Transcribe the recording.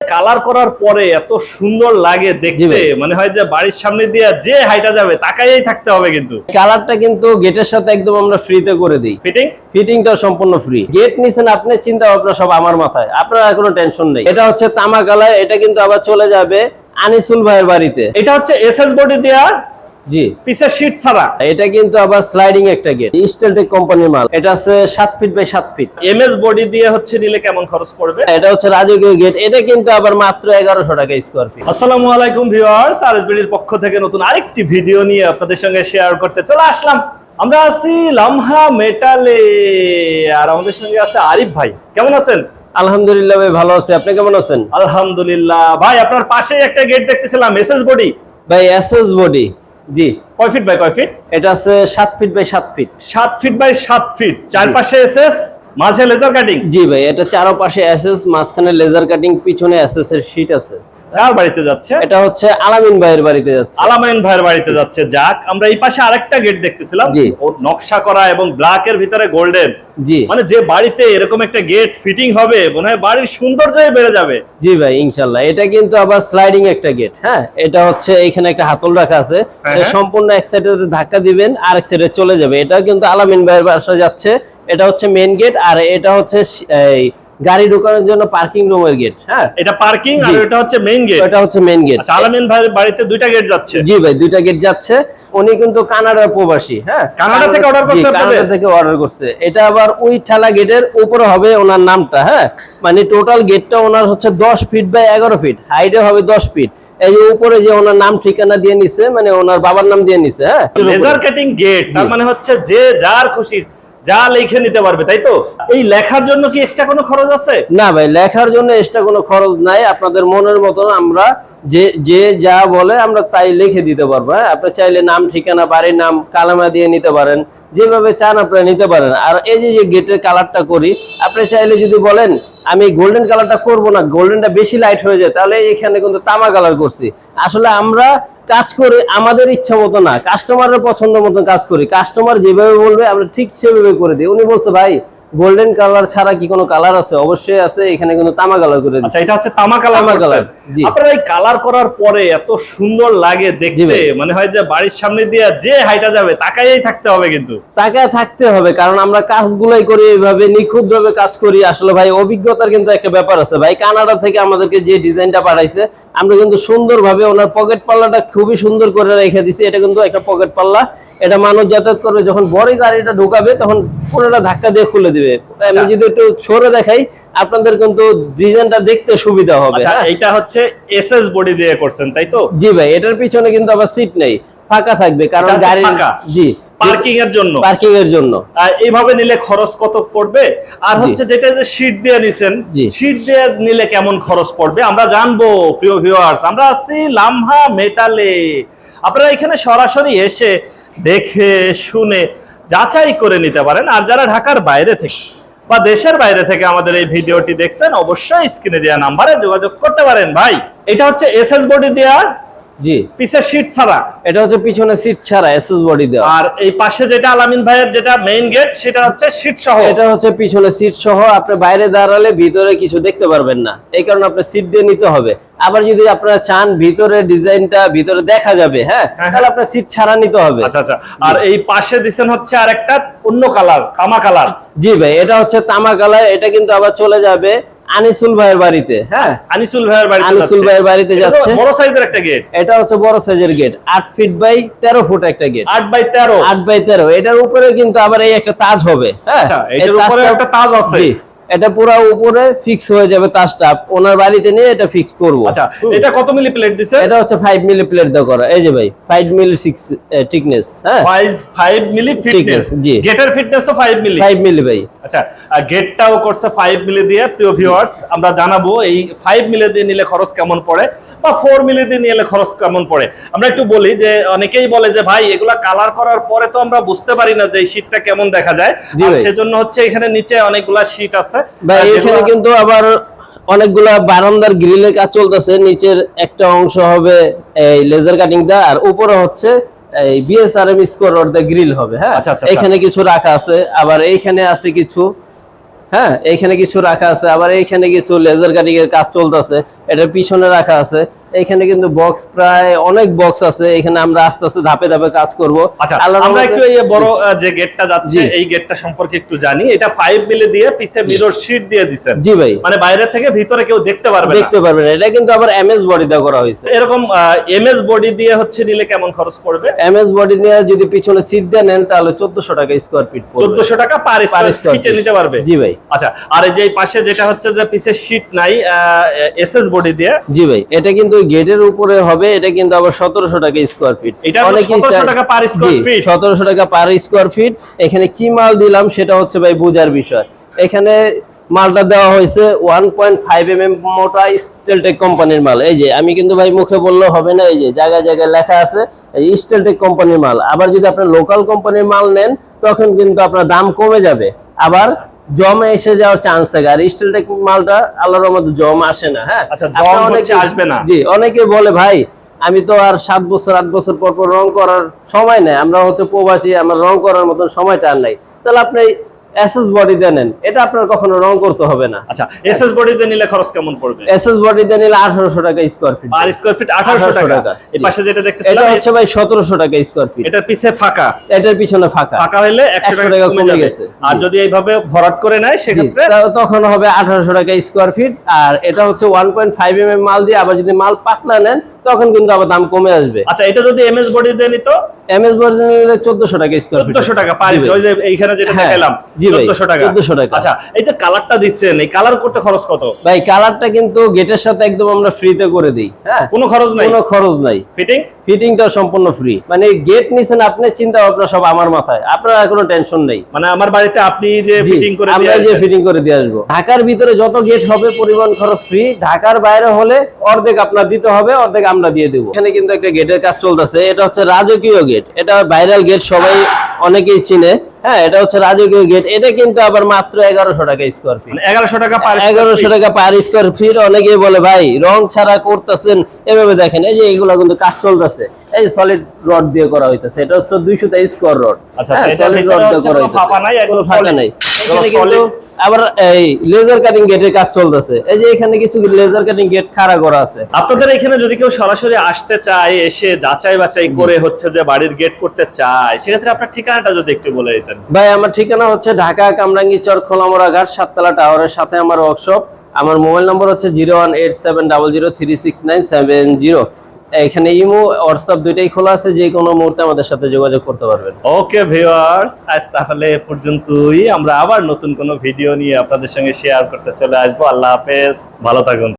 Colour করার পরে এত সুন্দর লাগে দেখতে। মানে হয় যে বাড়ির সামনে দিয়ে যে হাইটা যাবে তাকাই থাকতে হবে কিন্তু। কালারটা কিন্তু গেটের সাথে একদম আমরা ফ্রিতে করে দিই। ফিটিং ফিটিংটাও সম্পূর্ণ ফ্রি গেট নিছেন আপনি চিন্তা ভাবনা সব আমার মাথায়। আপনার কোনো টেনশন নেই। এটা হচ্ছে তামা কালার এটা কিন্তু আবার চলে যাবে আনিসুল ভাইয়ের বাড়িতে। এটা হচ্ছে এস এস বডি দেয়া জি। পিসের শীট ছাড়া। এটা কিন্তু আবার স্লাইডিং একটা গেট স্টেলটেক কোম্পানির মাল। এটা আছে সাত ফিট বাই সাত ফিট এমএস বডি দিয়ে হচ্ছে নিলে কেমন খরচ পড়বে? এটা হচ্ছে রাজকীয় গেট এটা কিন্তু আবার মাত্র এগারোশো টাকা স্কোয়ার ফিট আসসালামু আলাইকুম ভিউয়ার্স আরএসবিডির পক্ষ থেকে নতুন আরেকটি ভিডিও নিয়ে আপনাদের সঙ্গে শেয়ার করতে চলে আসলাম। আমরা আছি লামহা মেটালে আর আমাদের সঙ্গে আছে আরিফ ভাই। কেমন আছেন? আলহামদুলিল্লাহ ভাই ভালো আছে। আপনি কেমন আছেন? আলহামদুলিল্লাহ। ভাই আপনার পাশেই একটা গেট দেখতেছিলাম এসএস বডি ভাই এসএস বডি জি। কয় ফিট বাই কয় ফিট এটা আছে সাত ফিট বাই সাত ফিট সাত ফিট বাই সাত ফিট চারপাশে এসএস মাঝে লেজার কাটিং জি ভাই এটা চারপাশে এসএস মাঝখানে লেজার কাটিং পিছনে এসএস এর শীট আছে। কার বাড়িতে যাচ্ছে? এটা হচ্ছে আলামিন ভাইয়ের বাড়িতে যাচ্ছে। আলামাইন ভাইয়ের বাড়িতে যাচ্ছে। যাক আমরা এই পাশে আরেকটা গেট দেখতেছিলাম। নকশা করা এবং ব্ল্যাক এর ভিতরে গোল্ডেন জি। মানে যে বাড়িতে এরকম একটা গেট ফিটিং হবে মনে হয় বাড়ির সৌন্দর্যই বেড়ে যাবে। জি ভাই এটা কিন্তু আবার স্লাইডিং একটা গেট হ্যাঁ? এটা হচ্ছে এখানে একটা হাতল রাখা আছে। হ্যাঁ, হ্যাঁ। সম্পূর্ণ এক সাইডে ধাক্কা দিবেন আর এক সাইডে চলে যাবে। এটা কিন্তু আলামিন ভাইয়ের বাসা যাচ্ছে। এটা হচ্ছে মেন গেট আর এটা হচ্ছে এই গাড়ি ঢোকানোর জন্য পার্কিং রুমের গেট হ্যাঁ? এটা পার্কিং আর এটা হচ্ছে মেইন গেট এটা হচ্ছে মেন গেট আলামিন ভাইয়ের বাড়িতে দুইটা গেট যাচ্ছে। জি ভাই দুইটা গেট যাচ্ছে। উনি কিন্তু কানাডার প্রবাসী হ্যাঁ? কানাডা থেকে order করছে কানাডা থেকে অর্ডার করছে। এটা আবার ওই ঠেলা গেটের উপরে হবে ওনার নামটা হ্যাঁ? মানে টোটাল গেটটা ওনার হচ্ছে দশ ফিট বাই এগারো ফিট হাইটে হবে দশ ফিট এই যে উপরে যে ওনার নাম ঠিকানা দিয়ে নিছে মানে ওনার বাবার নাম দিয়ে নিছে হ্যাঁ? লেজার কাটিং গেট তার মানে হচ্ছে যে যার খুশি যা লিখে নিতে পারবে, তাই তো? এই লেখার জন্য কি এক্সট্রা কোনো খরচ আছে? না ভাই, লেখার জন্য এক্সট্রা কোনো খরচ নাই। আপনাদের মনের মতন আমরা যে যে যা বলে আমরা তাই লিখে দিতে পারব হ্যাঁ? আপনি চাইলে নাম, ঠিকানা, বাড়ির নাম, কালামা দিয়ে নিতে পারেন। যেভাবে চান আপনি নিতে পারেন। আর এই যে যে গেটের কালারটা করি, আপনি চাইলে যদি বলেন আমি গোল্ডেন কালারটা করব না গোল্ডেনটা বেশি লাইট হয়ে যায়, তাহলে এখানে কিন্তু তামা কালার করছি। আসলে আমরা কাজ করে আমাদের ইচ্ছা মতো না কাস্টমারের পছন্দ মতো কাজ করি। কাস্টমার যেভাবে বলবে, আমরা ঠিক সেভাবে করে দিই। উনি বলছে, ভাই গোল্ডেন কালার ছাড়া কি কোনো কালার আছে? অবশ্যই আছে এখানে কিন্তু তামা কালার করে আচ্ছা এটা হচ্ছে তামা কালার তামা কালার জি। আপনারা এই কালার করার পরে এত সুন্দর লাগে দেখতে মানে হয় যে বাড়ির সামনে দিয়ে যে হাইটা যাবে তাকাইই থাকতে হবে কিন্তু। তাকায় থাকতে হবে কারণ আমরা কাজগুলাই করি এইভাবে নিখুঁত ভাবে কাজ করি। আসলে ভাই অভিজ্ঞতার কিন্তু একটা ব্যাপার আছে। ভাই কানাডা থেকে আমাদেরকে যে ডিজাইনটা পাঠাইছে আমরা কিন্তু সুন্দরভাবে ওনার পকেট পাল্লাটা খুবই সুন্দর করে রেখে দিছি। এটা কিন্তু একটা পকেট পাল্লা। এটা মানুষ যাতায়াত করে যখন বড় গাড়িটা ঢুকাবে তখন পুরোটা ধাক্কা দিয়ে খুলে দিবে। আমি যদি একটু সরে দেখাই আপনাদের কিন্তু ডিজাইনটা দেখতে সুবিধা হবে। আচ্ছা হ্যাঁ? হচ্ছে এসএস বডি দিয়ে করছেন তাই তো? জি ভাই এটার পিছনে কিন্তু আবার সিট নেই ফাঁকা থাকবে কারণ গাড়ি? জি। পার্কিং এর জন্য। পার্কিং এর জন্য। আর এইভাবে নিলে খরচ কত পড়বে? আর হচ্ছে যেটা যে শীট দিয়ে নিছেন জি। শীট দিয়ে নিলে কেমন খরচ পড়বে? আমরা জানব প্রিয় ভিউয়ার্স আমরা আছি লামহা মেটালে। আপনারা এখানে সরাসরি এসে দেখে, শুনে, যাচাই করে নিতে পারেন। আর যারা ঢাকার বাইরে থেকে বা দেশের বাইরে থেকে আমাদের এই ভিডিওটি দেখছেন, অবশ্যই স্ক্রিনে দেওয়া নাম্বারে যোগাযোগ করতে পারেন। ভাই, এটা হচ্ছে এস এস বডি দেওয়া জি। পিসের শীট ছাড়া। এটা হচ্ছে পিছনে সিট ছাড়া এসএস বডি দেওয়া। আর এই পাশে যেটা আলামিন ভাইয়ের যেটা মেইন গেট সেটা হচ্ছে শীট সহ। এটা হচ্ছে পিছনে সিট সহ আপনি বাইরে দাঁড়ালে ভিতরে কিছু দেখতে পারবেন না। এই কারণে আপনার সিট দিয়ে নিতে হবে। আবার যদি আপনারা চান ভিতরে ডিজাইনটা ভিতরে দেখা যাবে হ্যাঁ হ্যাঁ। তাহলে আপনার সিট ছাড়া নিতে হবে। আচ্ছা আচ্ছা। আর এই পাশে দিছেন হচ্ছে আর একটা অন্য কালার তামা কালার জি ভাই এটা হচ্ছে তামা কালার এটা কিন্তু আবার চলে যাবে আনিসুল ভাইয়ের বাড়িতে হ্যাঁ? আনিসুল ভাইয়ের বাড়িতে আনিসুল ভাইয়ের বাড়িতে যাচ্ছে। বড় সাইজের একটা গেট এটা হচ্ছে বড় সাইজের গেট আট ফিট বাই তেরো ফুট একটা গেট আট বাই তেরো। আট বাই তেরো। এটার উপরে কিন্তু আবার এই একটা তাজ হবে হ্যাঁ? আচ্ছা, এটার উপরে একটা তাজ আছে। এটা পুরো উপরে ফিক্স হয়ে যাবে তাজটা ওনার বাড়িতে নিয়ে এটা ফিক্স করব। আচ্ছা এটা কত মিলি প্লেট দিছে এটা হচ্ছে ফাইভ মিলি প্লেট দিয়ে করা। এই যে ভাই ফাইভ মিলি সিক্স টিকনেস হ্যাঁ? ফাইভ ফাইভ মিলি ফিটনেস জি। গেটের ফিটনেসও ফাইভ মিলি ফাইভ মিলি ভাই। আচ্ছা আর গেটটাও করছে ফাইভ মিলি দিয়ে। প্রিয় ভিউয়ার্স আমরা জানাব এই ফাইভ মিলি দিয়ে নিলে খরচ কেমন পড়ে বা ফোর মিলি দিয়ে নিলে খরচ কেমন পড়ে। আমরা একটু বলি যে অনেকেই বলে যে ভাই এগুলা কালার করার পরে তো আমরা বুঝতে পারি না যে শীটটা কেমন দেখা যায়। আর সেজন্য হচ্ছে এখানে নিচে অনেকগুলা শীট আছে। ভাই এখানে কিন্তু আবার অনেকগুলা বারান্দার গ্রিলের কাজ চলতেছে। নিচের একটা অংশ হবে এই লেজার কাটিং দা আর উপরে হচ্ছে এই BSRM square or the grill হবে হ্যাঁ? আচ্ছা, আচ্ছা, আচ্ছা। এখানে কিছু রাখা আছে। আবার এইখানে আছে কিছু হ্যাঁ? এইখানে কিছু রাখা আছে। আবার এইখানে কিছু লেজার কাটিং এর কাজ চলতেছে। এটা পিছনে রাখা আছে। এখানে কিন্তু বক্স প্রায় অনেক বক্স আছে। এখানে আমরা আস্তে আস্তে ধাপে ধাপে কাজ করব। আচ্ছা আমরা একটু এই বড় যে গেটটা যাচ্ছে এই গেটটা সম্পর্কে একটু জানি। এটা পাইপ মিলে দিয়ে পিছে মিরর শীট দিয়ে দিছেন। জি ভাই। মানে বাইরে থেকে ভিতরে কেউ দেখতে পারবে না। দেখতে পারবেন এটা কিন্তু আবার এমএস বডিতে করা হয়েছে। এরকম এমএস বডি দিয়ে হচ্ছে নিলে কেমন খরচ পড়বে? এমএস বডি নিয়ে যদি পিছনে সিট দিয়ে নেন তাহলে চোদ্দশো টাকা স্কোয়ার ফিট পড়বে। চোদ্দশো টাকা পার স্কোয়ার ফিটে নিতে পারবে? জি ভাই। আচ্ছা আর এই যে পাশে যেটা হচ্ছে যে পিছে শীট নাই এসএস বডি দিয়ে। জি ভাই। এটা কিন্তু গেটের উপরে হবে এটা কিন্তু আবার সতেরোশো টাকা স্কোয়ার ফিট এটা হলো 1700 টাকা per square feet। সতেরোশো টাকা পার স্কোয়ার ফিট এখানে কি মাল দিলাম সেটা হচ্ছে ভাই বুঝার বিষয়। এখানে মালটা দেওয়া হয়েছে one point five M M মোটা স্টেলটেক কোম্পানির মাল। এই যে আমি কিন্তু ভাই মুখে বললে হবে না এই যে জায়গায় জায়গায় লেখা আছে এই স্টেলটেক কোম্পানির মাল। আবার যদি আপনার লোকাল কোম্পানির মাল নেন তখন কিন্তু আপনার দাম কমে যাবে। আবার জমে এসে যাওয়ার চান্স থাকে। আর স্টিলটেক মালটা আল্লাহর রহমতে জম আসে না হ্যাঁ? আচ্ছা, জম হচ্ছে আসবে না। জি অনেকে বলে ভাই আমি তো আর সাত বছর আট বছর পর পর রং করার সময় নাই। আমরা হচ্ছে প্রবাসী আমার রং করার মতন সময়টা আর নাই। তাহলে আপনি এসএস বডি দিয়ে নেন। এটা আপনার কখনো রং করতে হবে না। আচ্ছা এসএস বডিতে নিলে খরচ কেমন পড়বে? এসএস বডি দিয়ে নিলে আঠারোশো টাকা square feet per square feet 1800 টাকা। এই পাশে যেটা এটা হচ্ছে ভাই সতেরোশো টাকা স্কোয়ার ফিট এটার পিছে ফাঁকা। এটার পিছনে ফাঁকা। ফাঁকা হলে 100 টাকা কমে গেছে। আর যদি এইভাবে ভরাট করে নেয় সেক্ষেত্রে তখন হবে আঠারোশো টাকা স্কোয়ার ফিট আর এটা হচ্ছে one point five M M মাল দিয়ে আবার যদি মাল পাতলা নেন তখন কিন্তু আবার দাম কমে আসবে। আচ্ছা এটা যদি এমএস বডি দিয়ে নিত? এমএস বডি নিলে চোদ্দশো টাকা স্কোয়ার ফিট চোদ্দশো টাকা পার ওই যে এইখানে যেটা হ্যাঁ, দেখালাম ভাই, চোদ্দশো টাকা। 1400 টাকা। আচ্ছা কালারটা ভাই কালারটা কিন্তু গেটের সাথে একদম আমরা ফ্রিতে করে দিই হ্যাঁ? কোনো খরচ নাই? কোনো খরচ নাই। ফিটিং ফিটিংটা সম্পূর্ণ ফ্রি মানে গেট নিছেন আপনি চিন্তা ভাবনা সব আমার মাথায়। আপনার কোনো টেনশন নেই। মানে আমার বাড়িতে আপনি যে ফিটিং করে আমরা দিয়ে যে ফিটিং করে দিয়ে আসব। ঢাকার ভিতরে যত গেট হবে পরিবহন খরচ ফ্রি ঢাকার বাইরে হলে অর্ধেক আপনার দিতে হবে অর্ধেক আমরা দিয়ে দেবো। এখানে কিন্তু একটা গেটের কাজ চলতেছে। এটা হচ্ছে রাজকীয় গেট এটা ভাইরাল গেট সবাই অনেকেই চিনে। হ্যাঁ এটা হচ্ছে রাজকীয় গেট এটা কিন্তু আবার মাত্র এগারোশো টাকা স্কোয়ার ফিট মানে এগারোশো টাকা পার এগারোশো টাকা পার স্কোয়ার ফিট অনেকে বলে ভাই রং ছাড়া করতেছেন? এভাবে দেখেন এই যে এগুলা কিন্তু কাজ চলতেছে। এই সলিড রড দিয়ে করা হইতেছে। এটা হচ্ছে দুইশো স্কোয়ার রড আচ্ছা, সলিড ভিতরে রড দিয়ে করা হইতেছে ফাঁকা নাই, এগুলো ফাঁকা। নাই। আবার এই লেজার কাটিং গেটের কাজ চলতেছে। এই যে এখানে কিছু লেজার কাটিং গেট খাড়া করা আছে। আপনাদের এখানে যদি কেউ সরাসরি আসতে চায় এসে যাচাই বাছাই করে হচ্ছে যে বাড়ির গেট করতে চায় সেক্ষেত্রে আপনার ঠিকানাটা যদি একটু বলে দিতেন। ভাই আমার ঠিকানা হচ্ছে ঢাকা কামরাঙ্গি চর খোলামোড়া ঘাট সাততলা টাওয়ারের সাথে আমার ওয়ার্কশপ আমার মোবাইল নম্বর হচ্ছে zero one eight seven double zero three six nine seven zero. এখানে ইমো হোয়াটসঅ্যাপ দুইটাই খোলা আছে, যে কোনো মুহূর্তে আমাদের সাথে যোগাযোগ করতে পারবেন। ওকে ভিউয়ার্স আজ তাহলে পর্যন্তই। আমরা আবার নতুন কোনো ভিডিও নিয়ে আপনাদের সঙ্গে শেয়ার করতে চলে আসব। আল্লাহ হাফেজ, ভালো থাকুন।